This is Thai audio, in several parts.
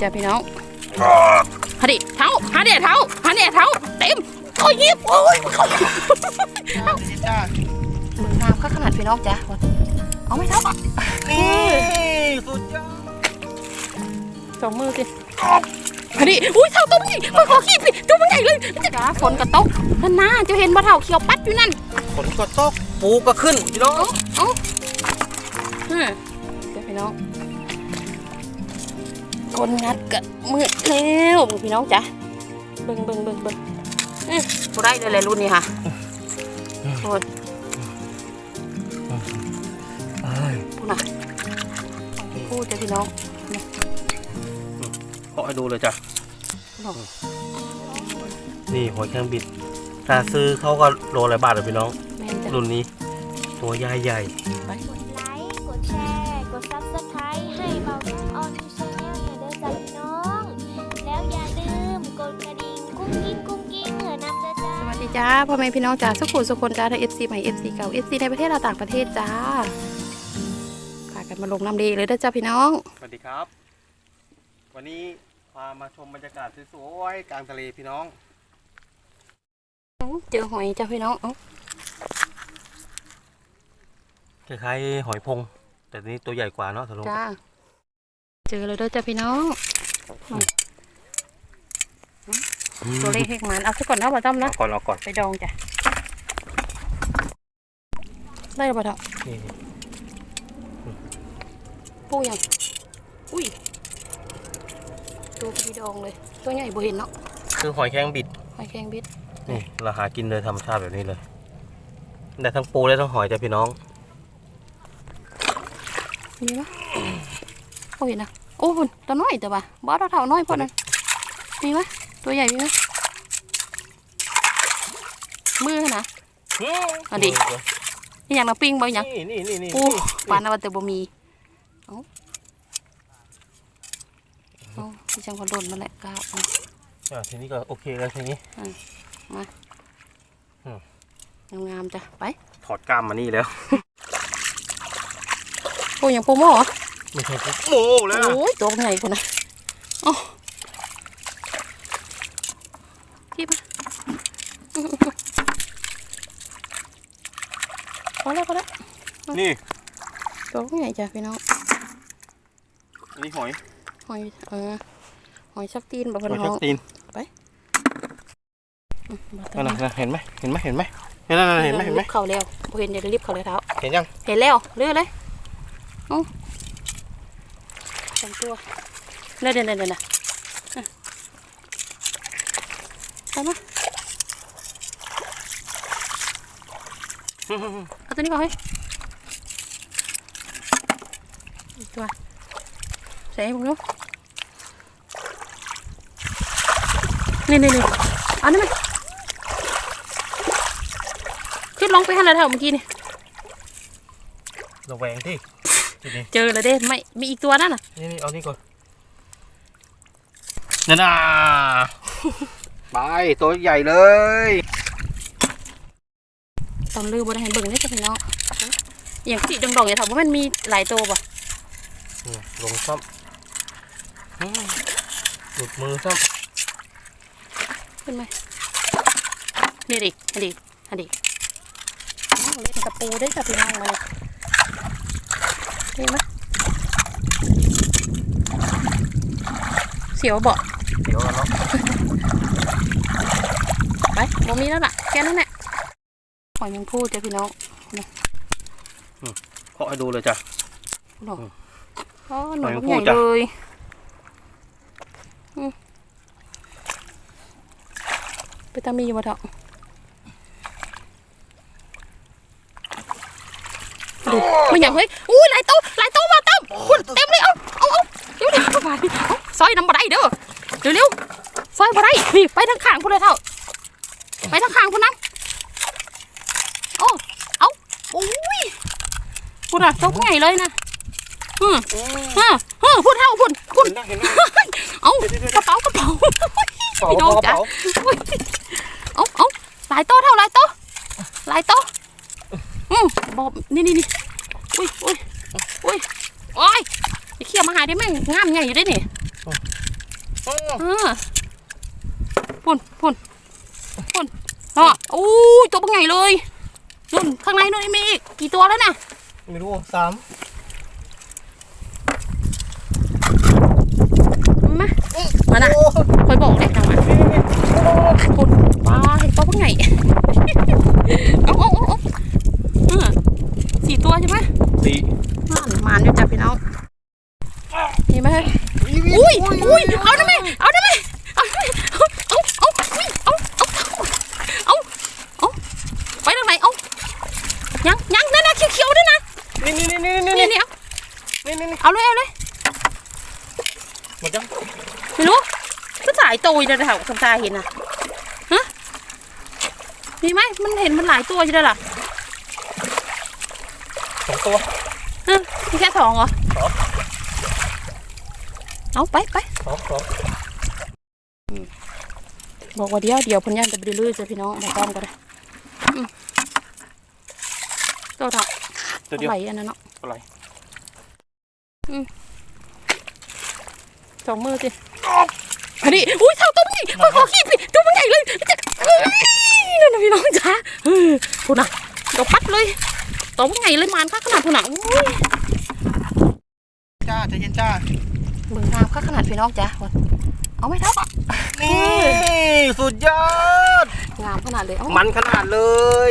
จ้ะพี่น้องฮะดิเท้าฮะเดียเท้าฮะเดียเท้าเต็มโอ้ยยิบโอ้ยมือน้ำก็ขนาดพี่น้องจ้ะเอาไหมเท้านี่สุดยอดสองมือสิฮะดิอุ้ยเท้าตัวนี้ขอขอขี้พี่ตัวมันใหญ่เลยจ้าฝนกระตกนั่นนะเจ้าเห็นบ่เท้าเขียวปัดอยู่นั่นฝนก็ตกปูก็ขึ้นพี่น้องเอ้าฮะเดี๋ยวพี่น้อง คนงัดกะมืดแล้วพี่น้องจ้ะเบิ่งเบิ่งเบิ่งเบิ่งอื้อบ่ได้เลยแหละรุ่นนี้ค่ะโอ้ยพูดน่ะพูดจ้ะพี่น้องขอให้ดูเลยจ้ะบอกนี่หอยแครงบิดถ้าซื้อเขาก็โลละบาทเลยพี่น้องแม่นจ้ะรุ่นนี้ ตัวใหญ่ใหญ่ พ่อแม่พี่น้องจ้าสุขุมสุคนจ้าทั้ง FC ใหม่ FC เก่า FC ในประเทศเราต่างประเทศจ้าพากันมาลงน้ำดีเลยเด้อจ้าพี่น้อง สวัสดีครับ วันนี้พามาชมบรรยากาศสวยๆกลางทะเลพี่น้อง เจอหอยจ้าพี่น้องเอ้าคล้ายๆหอยพง แต่นี้ตัวใหญ่กว่าเนาะสรุปจ้าเจอเลยเด้อจ้าพี่น้อง ตัวเล็กเฮกหมันเอาซะก่อนนะบ่ต้อมนะเอาก่อนเอาก่อนไปดองจ้ะได้บ่ต้อมนี่ปูยังอุ้ยตัวพี่ดองเลย ตัวใหญ่บ่เห็นเนาะคือหอยแครงบิดหอยแครงบิดนี่เราหากินเลยธรรมชาติแบบนี้เลยได้ทั้งปูได้ทั้งหอยจ้ะพี่น้องมีปะโอ้เห็นนะโอ้พุ่นตัวน้อยแต่ว่าบ่เราเท่าน้อยพุ่นนั่นมีปะ ตัวใหญ่มีไหมมือนะเอาดินี่อย่างน้ำปิ้งบ่อย่างนี่นี่นี่นี่โอ้ปานนวัตเตอร์บ่มีเอ้าเอ้าที่จังหวัดโดนมาแหละกะเอาอะทีนี้ก็โอเคแล้วทีนี้งามๆจ้ะไป ถอดกล้ามมานี่แล้วโอ้ยังปูโม่เหรอไม่ใช่ปุ๊บโม่แล้วโอ้ยตัวใหญ่คนนะโอ้ที่ปะพอแล้วพอแล้ว นี่ตัวใหญ่จ้ะพี่น้องอันนี้หอย หอยเออหอยชักตีนแบบหพันอยห้ชัองกตีนอืมบ่ต้นั่อนงน่ะนั่นเห็นไหมเห็นไหมเห็นไหมเห็นนั่นน่ะเห็นไหมเห็นไหมรีบเข่าแล้วบ่เห็นอย่ารีบเข่าเลยเท้า เห็นยังเห็นแล้วเลื่อยเลยเอ้าสองตัวเลื่อยเดินเดินเดินนะอะไปมาเอาตัวนี้ก่อนเฮ้ยอีก ตัว ใส่ให้ผมดูนี่นี่นี่เอันนี้นมันขึ้นลงไปหันแล้วเท่าเมื่อกี้นี่ระแวงที่ทีนี้เจอแล้วเด้ไม่มีอีกตัวนั่นน่ะนี่นี่เอานี่ก่อนนั่นน่ะไปตัวใหญ่เลยตอนลือบ่ได้เห็นเบิ่งได้จ้ะพี่น้องอย่างสีดองๆอย่าถามว่ามันมีหลายตัวบ่ นี่ลงซ้ำอืมหลุดมือซ้ขึ้นไหมนี่ดิอันดิอันดิอ้าวเล่นกระปูได้จ้ะพี่น้องมาเลยนี่ไหมเสียวบ่ำเดี๋ยวกันเนาะไปบ่มีแล้วล่ะแค่นั้นแหละหอยแมงพูดจ้ะพี่น้องขอให้ดูเลยจ้ะอ๋อหนูห อยแมงใหภู่ญ่จ้ะเลยอืมไปตามีอยู่บ่เถอะดูไม่อยากเฮ้ยอุ้ยหลายโต๊ะหลายโต๊ะมาตั้มคุณเต็มเลยเอาเอาเอาเดี๋ยวเดี๋ยวเอาไปเอาซอยน้ำบ่ได้เด้อเร็วเร็วๆซอยบ่ได้นี่ไปทางข้างพุ่นเลยเท่าไปทางข้างพุ่นนะโอ้เอาอุ้ยพุ่นอะโต๊ะใหญ่เลยนะ อืมฮะฮะพูดเท่าพูดพูดเห็นนะเห็นนะ เอากระเป๋ากระเป๋าเป๋าพี่น้องเป๋าจ๋าเป๋าเอาเอาหลายโต๊ะเท่าหลายโต๊ะหลายโต๊ะอืมบอกนี่นี่นี่อุ้ยอุ้ยอุ้ยโอ้ยไอ้เขี้ยวมาหาได้แม่งงามใหญ่อยู่ได้นี่เออพุ่นพุ่นพุ่นเนาะอู้ยตัวเป็นไงเลยนุ่นข้างในนู่นมีอีกกี่ตัวแล้วน่ะไม่รู้สาม มา มาน่ะคอยบอกเลยจังหวะพุ่นว้าเห็นตัวเป็นไงเอาเอาเอาเอาเออสี่ตัวใช่ไหมสี่มานมานอยู่จ้ะพี่น้องเห็นไหมอุ้ยอุ้ยเอาได้ไหมเอาได้ไหมเอาได้ไหมเอาเอาเอาอุ้ยเอาเอาเอาเอาไปทางไหนเอายังยังนั่นนะเขียวๆด้วยนะนี่นี่นี่นี่นี่นี่นี่เอานี่นี่นี่เอาเลยเอาเลย หมดยังไม่รู้ก็สายโตยนะแถวสำตาเห็นนะฮะมีไหมมันเห็นมันหลายตัวอยู่เลยล่ะสองตัวฮะมีแค่สองเหรอสองเอาไปไปสองสองบอกว่าเดี๋ยวเดี๋ยวเพันยันจะไปเรื่อยๆจ้ะพี่น้องมาต้อมกันเลยอืมตัวเท่าตัวเดียวไหลอันนั้นเนาะอะไรส องมือสิอันนี้อุ้ยเท่าตัวมึงใหญ่ขอขอขี้พี่ตัวมึงใหญ่เลยจะเอ้ยนั่นนะพี่น้องจ้าเออพูดนะเดี๋ยวปัดเลยตัวมึงใหญ่เลยมันค่าขนาดพูดนะอุ้ยจ้าใจเย็นจ้าเบิ่งงามค่าขนาดพี่น้องจ้าเอาไหมเท่าปะนี่สุดยอด งามขนาดเลยเอามันขนาดเลย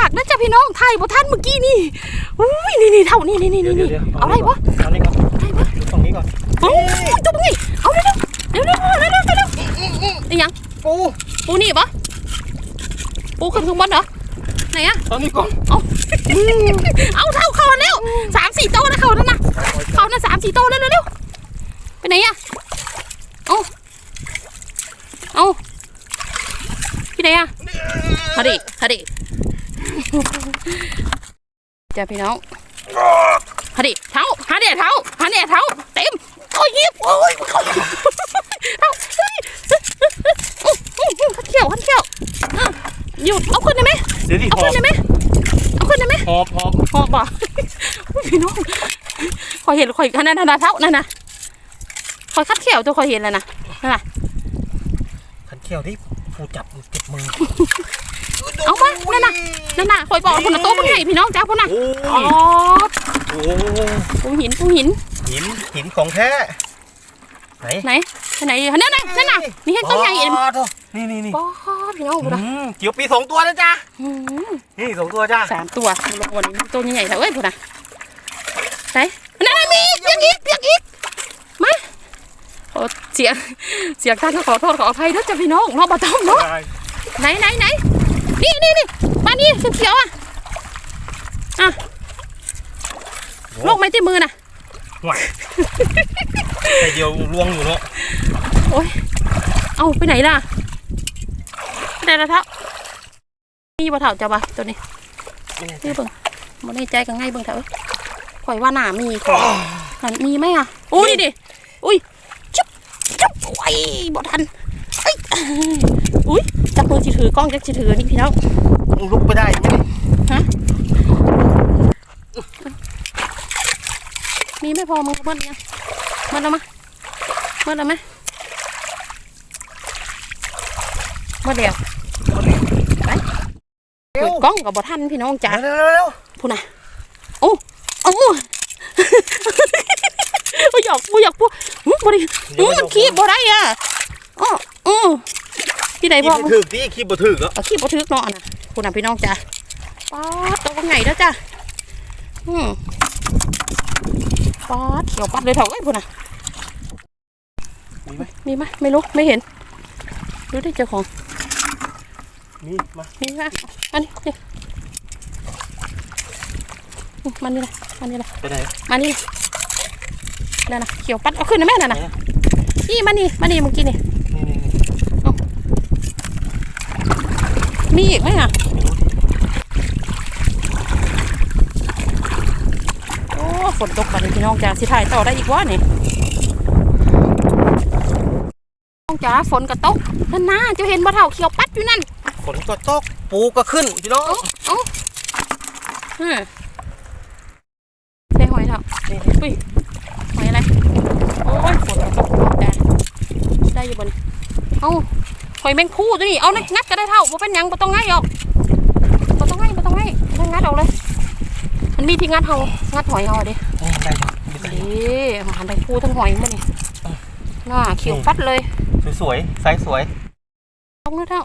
ปากนะจ้ะพี่น้องไทยบ่ท่านเมื่อกี้นี่อุ้ยนี่นี่เท่านี่นี่นี่นี่เอาอะไรวะเอานี่ก่อนอะไรวะดูตรง นี้ก่อนโอ้ยตัวมึงไงเอาเร็วเร็วเร็วเร็วเร็วเร็วเร็วไอ้ยังปูปูนี่ปะปูขึ้นข้างบนเหรอไหนอะตอนนี้ก่อนเอาเอาเท่าเขาแล้วสามสี่โตนะเขานั่นนะเขานั่นสามสี่โตแล้วเร็วๆไปไหนอะเอาเอาพี่ไหนอะฮะดิฮะดิจ้าพี่น้องฮะดิเท้าฮะเดียเท้าฮะเดียเท้าเต็ม โอ้ยยิบโอ้ยเท้าเฮ้ยขันเขียวขันเขียวหยุดเอาขึ้นได้ไหมเดี๋ยวดิเอาหอขึ้นได้ไหมเอาขึ้นได้ไหมหอบหอบหอบบ่พี่น้องคอยเห็นคอยนั่นนั่นนั่นเท้านั่นนะคอยคัดเขียวตัวคอยเห็นแล้วนะนั่นน่ะขันเขียวที่ผู้จับเก็บมือเอามานั่นน่ะนั่นน่ะคอยบอกคนละโต๊ะมันใหญ่พี่น้องจ้าพ่อน่ะอ๋อ โอ้ปูหินปูหิน หินหินของแท้ไหนไหนไหนนั่นน่ะนั่นน่ะนี่ให้ต้นใหญ่เอ็มอ๋อโถ่นี่นี่นี่ป๊อดพี่น้องดูนะอืมเกี่ยวปีสองตัวนะจ๊ะอืมนี่สองตัวจ้าสามตัวลงวันนี้ตัวใหญ่ๆเถอะเอ้ยพ่อน่ะไหนนั่นน่ะมีอีกเปียกอีกเปียกอีกมาโอ้เสียงเสียงท่านก็ขอโทษขออภัยด้วยจ้ะพี่น้องเนาะบ่ต้องเนาะไหนไหนไหนนี่นี่นี่มานี่เขียวๆอะอะโลกไม้ที่มือน่ะห่วยไอเดียวลวงอยู่เนาะเอาไปไหนล่ะไปไหนละเท้ามีบ่เท่าจะบ่ตัวนี้นี่เบิ่งบ่ในใจกันไงเบิ่งเถอะข่อยว่าหนามีข่อยนั่นมีไหมอะโอ้ยดิอุ้ยจุ๊บจุ๊บโอ้ยบ่ทันเอ้ยอุ้ยจับมือสิถือกล้องจักสิถือนี่พี่น้องลุกไปได้ไหม มีไม่พอมึงก็เบิ้ลยังเบิ้ลแล้วมะเบิ้ลแล้วไหมเบิ้ลเดียวไปเปิดกล้องกับบอทันพี่น้องจ๋าเร็วเร็วเร็วพูดนะโอ้โอ้โอ้ยอยากพูอยากพูอื้อบริอื้อมันขี้บ่ได้อะอ๋ออือที่ไหนคีพ่บอบ่ถึกที่คีบบ่ถึกอะเอาขี้บ่ทึกเนาะอันน่ะพูดนะพี่น้องจ๋าป๊าดตัวว่าไงแล้วจ้ะอืม ป๊าดเขียวปัดเลยเถอะเอ้ยพูดนะมีไหมมีไหมไม่รู้ไม่เห็น ดูได้เจ้าของมีมามีไหมอันนี้นี่อืมมันนี่แหละมันนี่แหละไปไหนมานี่นั่นนะเขียวปัดเอาขึ้นนะแม่นั่นนะไหนอะนี่มานี่มานี่เมื่อกี้นี่นี่นี่นี่มีอีกไหมอะ ฝนตกกัดนี้พี่น้องจ้าสิถ่ายต่อได้อีกวะนี่น้องจ้าฝนก็ตกนั่นนะจะเห็นบะเท่าเขียวปัดอยู่นั่นฝนก็ตกปูก็ขึ้นพี่น้องเอ้าเฮ้ยได้หอยเท่าอุ้ยหอยอะไรโอ้ยฝนตกแต่ได้อยู่บนเอาหอยแมงผู้ตัวนี้เอาเลยงัดก็ได้เท่าบ่เป็นยังบ่ต้องง่ายออกบ่ต้องง่ายบ่ต้องง่ายงัดออกเลย มันมีที่งัดเฮางัดหอยเฮาอะดินี่ได้อยู่มีได้อยู่เด้มาหันไปผู้ทั้งหอยมื้อนี่น่าเขียวฟัดเลยสวยๆไซส์สวยรองเท้า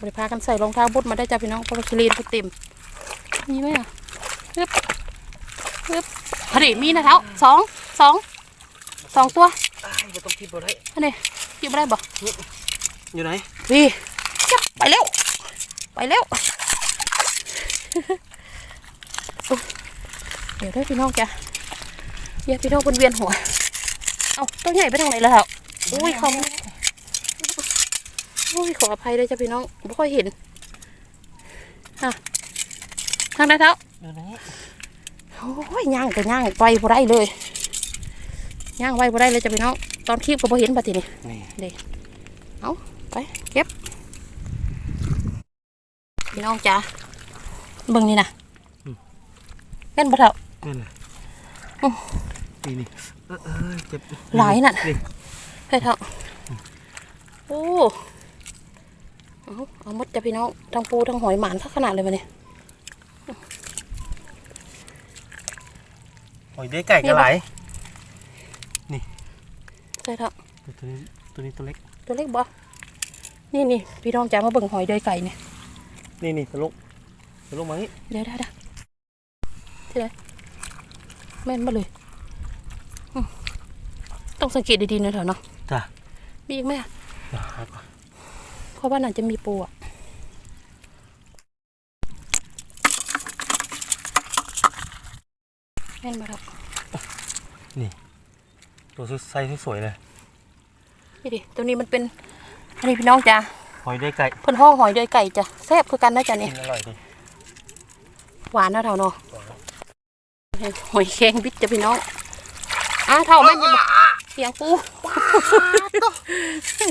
บริพากันใส่รองเท้าบุดมาได้จ้ะพี่น้องเพราะว่าคลีนไปเต็มมีไหมอะฮึบฮึบพอดีมีนะเท้าสองสองสองตัวอ้ายบ่ต้องคิดบ่ได้อันนี้หยิบมาได้บ่อยู่ไหนวีจับไปเร็วไปเร็วอุ๊ย เดี๋ยวได้พี่น้องจ้ะเดี๋ยวพี่น้องบนเวียนหัว เอาตัวใหญ่ไปทางไหนแล้วเท้าอุ้ยเขาไม่อุ้ยขออภัยด้วยจ้ะพี่น้องไม่ค่อยเห็นอะทางไหนเท้าอยู่ไหนโอ้ยย่างก็ย่างไวบ่ได้เลยย่างไวบ่ได้เลยจ้ะพี่น้องตอนคีบก็บ่เห็นบัดทีนี้นี่ไปเก็บพี่น้องจ้าเบิ่งนี่นะ แม่นบ่เท่านั่นน่ะโอ้นี่นี่เออเออเจ็บหลายน่ะนี่เฮ้ยเท่าโอ้เอาเอาหมดจ้ะพี่น้องทั้งปูทั้งหอยหมานทักขนาดเลยมาเนี่ยหอยเด้ไก่ก็หลายเฮ้ยเท่าตัวนี้ตัวนี้ตัวเล็ก ตัวเล็กบ่นี่นี่พี่น้องจ้ามาเบิ่งหอยเดยไก่เนี่ยนี่นี่ตัวลูกตัวลูกมานี่เดี๋ยวได้ ได้ที่ไหนแม่นมาเลยอืมต้องสังเกตดีๆหน่อยเถอะเนาะจ้ะมีอีกไหมอะเดี๋ยวหาก่อนเพราะว่าน่าจะมีปูอะแม่นมาครับตัวไซส์สวยๆเลยนี่ดิตัวนี้มันเป็นอันนี้พี่น้องจ้ะหอยเด้ไก่เพิ่นห้องหอยเดยไก่จ้ะแซ่บคือกันนะจ้ะกินี่นอร่อยดีหวานนะเท่าเนาะ หอยแครงบิดจ้ะพี่น้องอ้าเท่าแม่นอยังเสียงปู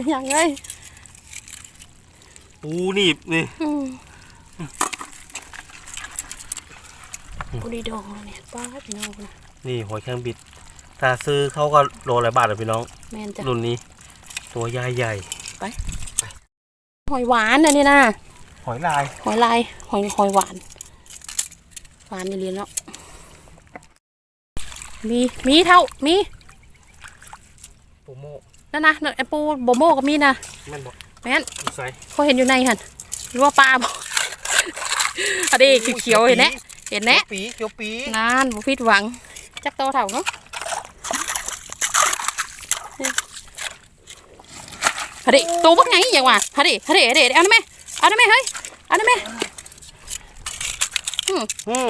อย่างไงปูหนีบนี่อืมปูดีดองเนี่ยป้าดพี่น้องนะนี่หอยแครงบิดถ้าซื้อเขาก็โลละบาทเลยพี่น้องแม่นจ้ะรุ่นนี้ ตัวใหญ่ใหญ่หอยหวานนะนี่นะหอยลาย หอยลาย หอยหอยหวาน หวานนี่เรียนเนาะ มีมีเท่ามีปูโม่นั่นนะนั่นไอ้ปูโบโมก็มีนะแม่นบอกแม่นใส่เขาเห็นอยู่ในหันหรือว่าปลาบ่อันนี้เขียวๆเห็นแนะเห็นแนะปีเขียวปีนานบุฟิดหวัง จักโตเท่าเนาะฮะดิตัวบักไงอย่างวะฮะดิฮะดิฮะดิเอาได้ไหมเอาได้ไหมเฮ้ยเอาได้ไหมอืม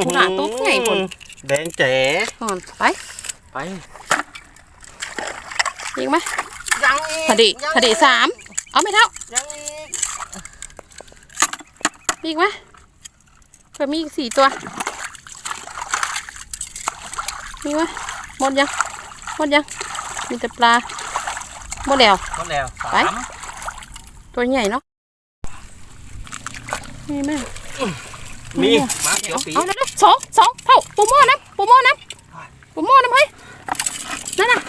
ผู้หลานตุ๊กไงพุ่น แดงแจ๋อ่อนไป ไปยิงไหมยังอีกฮะดิฮะดิสามเอาไม่เท่ายังอีกมีอีกไหมเผื่อมีอีกสี่ตัว มีไหมหมดยังหมดยัง มีแต่ปลาหมดแล้วหมดแล้วไปสามตัวใหญ่เนาะมีไหม มีมาเขียวปีเอาเร็วๆสองสองเท่าปูโม่น้ำปูโม่น้ำปูโม่น้ำเฮ้ยนั่นน่ะ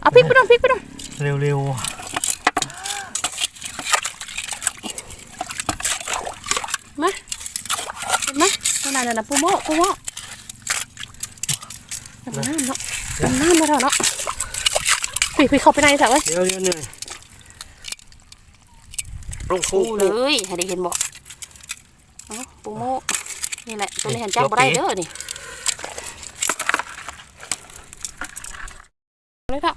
เอาพริกไปดูพริกไปดูเร็วเร็วเห็นไหมนั่นน่ะนั่นน่ะปูโม่ปูโม่น้ำน้ำเนาะน้ำน้ำมาเถอะเนาะพี่พี่เข้าไปในเถอะเว้ยเร็วเร็วเหนื่อยลงปูปูเลเลยยให้ได้เห็นบอกเอาปูโม่นี่แหละ ตัวนี้เห็นจับบ่ได้เด้อนี่เลยเถอะ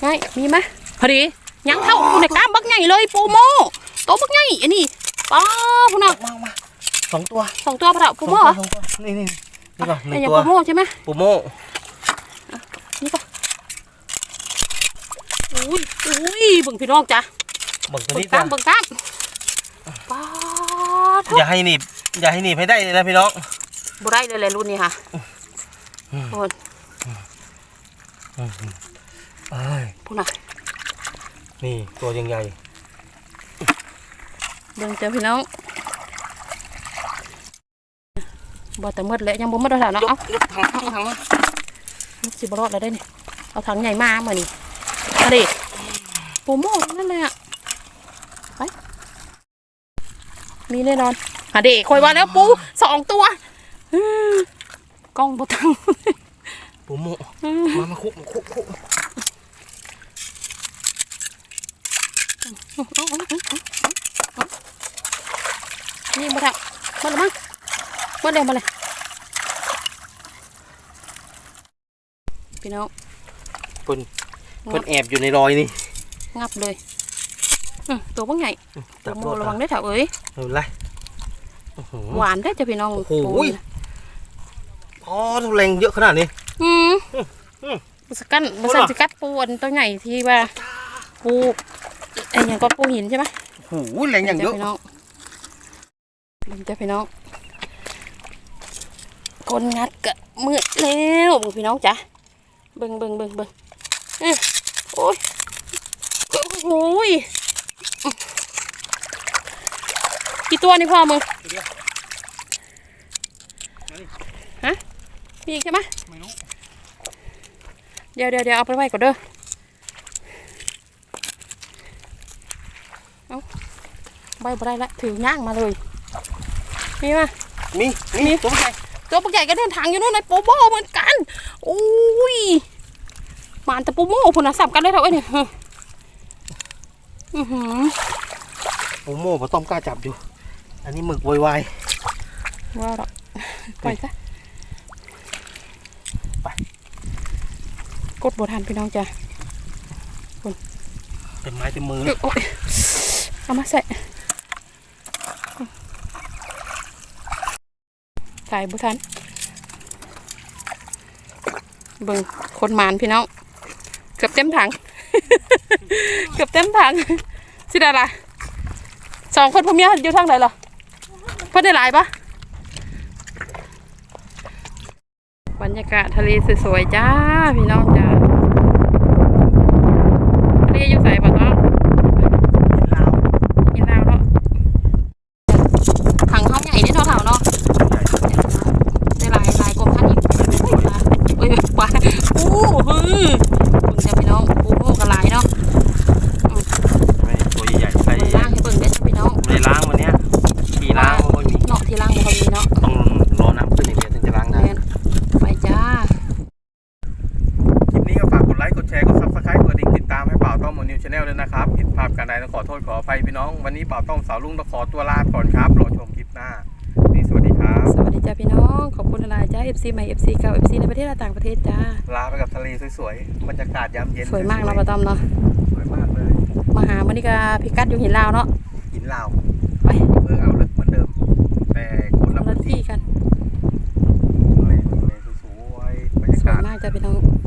ไงมีไหมพอดียังเท่าอยู่ในกล้ามบักใหญ่เลยปูโม่โตวบักใหญ่อันนี้ป้าพุ่นน่ะมามาสองตัวสองตัวพระเถาปูโม่เหรอสองตัวนี่นี่นี่ก่อนหนึ่ไอ้งยังตัวปูโม่ใช่ไหมปูโม่นี่ก็อุ้ยอุ้ยเบิ่งพี่น้องจ้ะบังตัวเบิ่นี้งกล้าจ้ะมเบิ่งกล้ามป้าเถอย่าให้หนีบ อย่าให้หนีบให้ได้เลยนะพี่น้องบ่ได้เลยแหละรุ่นนี้ค่ะโอ้ยเอ้ยพุ่นน่ะนี่ตัวยังใหญ่เบิ่งเจ้าพี่น้องบ่แต่หมดแล้วยังบ่หมดแล้วเนาะยกเอายกถังถังถังมันสิบ่รอดแล้วได้นี่เอาถังใหญ่มามานี่เอาดิปูโม่นั่นเลยอะไปมีแน่นอน อะเด็กคอยว่าแล้วปูสองตัวอืมกล้องบตังปูโมอืมมามาคุมาคุคุเอาเอาเอาเอาเอานี่มาแล้วมาแล้วมั้งมาเลยมาเลยพี่น้องเพิ่นเพิ่นแอบอยู่ในรอยนี่ งับเลยอืมตัวบ้างใหญ่ตัจัวบโมรถระวังได้อเถอะเอ้ยไม่เป็นไรโอ้โหหวานได้อจ้ะพี่น้องโอ้โหปูนี่พอทุแรงเยอะขนาดนี้ อืมอืมสกันมาสั่นสกัดปูอันตัวใหญ่ที่ว่าปูไอ้อย่างก็ปูหินใช่ไหมโอ้โหแรงอย่างเยอะพี่น้องลิงจ้ะพี่น้องคนงัดกะมืดแล้วเบิ่งพี่น้องจ้ะเบิ่งเบิ่งเบิ่งเบิ่งอื้อโอ้ยโอ้โหย กี่ตัวนี่พ่อมึงฮะมีอีกใช่ไหมไม่รู้เดี๋ยวเดี๋ยวเดี๋ยวเอาไปไว้ก่อนเด้อเอาใบบ่ได้ละถือย่าง มาเลย มีมามีมีตัวใหญ่ตัวปักใหญ่ก็เดินทางอยู่นู่นในโปโบเหมือนกันอุ้ยหมาอันแตะปูโม่พุ่นนะสับกันเลยเถอะเอ้ยเนี่ยอือหือปูโมปลาต้อมกล้าจับอยู่ อันนี้หมึกวายว่าหรอกปล่อยซะไปกดบทันพี่น้องจ้ะๆเต็มไม้เต็มมือเลเอ้ยยโอ๊ยเอามาใส่ถ่ายบุทันเบิ่งคนหมานพี่น้องเกือบเต็มถัง เกือบเต็มถังสิได้ละสองคนพวกเมียอยู่ทางไหนเห พ่นได้หลายปะบรรยากาศทะเลสวยๆจ้า พี่น้องจ้าทะเลอยู่ใส่ปะต้อง ลาว กินแล้วเนาะถังเขาใหญ่เนี่ยเท่าเท่าเนาะได้หลายหลายกว่าพันอีกเฮ้ยมาเอ้ยปลาอู้ฮึคุณจะพี่น้องปูโมกันหลายเนาะ ไม่ตัวใหญ่ๆใส่ เบิ่งล่างให้เบิ่งได้จ้ะพี่น้อง ไม่ได้ล้างวันเนี้ยขี่ล้างวันนี้ เนาะที่ล่างบ่ค่อยมีเนาะ ต้องรอน้ำขึ้นอย่างเดียวถึงจะล้างได้ แม่นไปจ้า คลิปนี้ก็ฝากกดไลค์ กดแชร์ กดซับสไครต์กดดิ่งติดตามให้เป่าต้องหมด นิวชาแนลด้วยนะครับผิดพลาดการใดต้องขอโทษขออภัยพี่น้อง วันนี้เป่าต้องสาวลุงต้องขอตัวลาก่อนครับรอชมคลิปหน้านี่สวัสดีครับ สวัสดีจ้าพี่น้อง ขอบคุณหลายๆจ้า FC ใหม่ FC เก่า FC ในประเทศและต่างประเทศจ้า ลาไปกับทะเลสวยๆ บรรยากาศยามเย็น สวยมากเนาะป้าต้อมเนาะ สวยมากเลย มาหามื้อนี้ก็พิกัดอยู่หินลาวเนาะ หินลาวไปเออเอาลึกเหมือนเดิม แต่คนคละนละพื้นที่ที่กันทะเลทะเลสวยๆบรรสวยยากาศมากจ้าพี่น้องส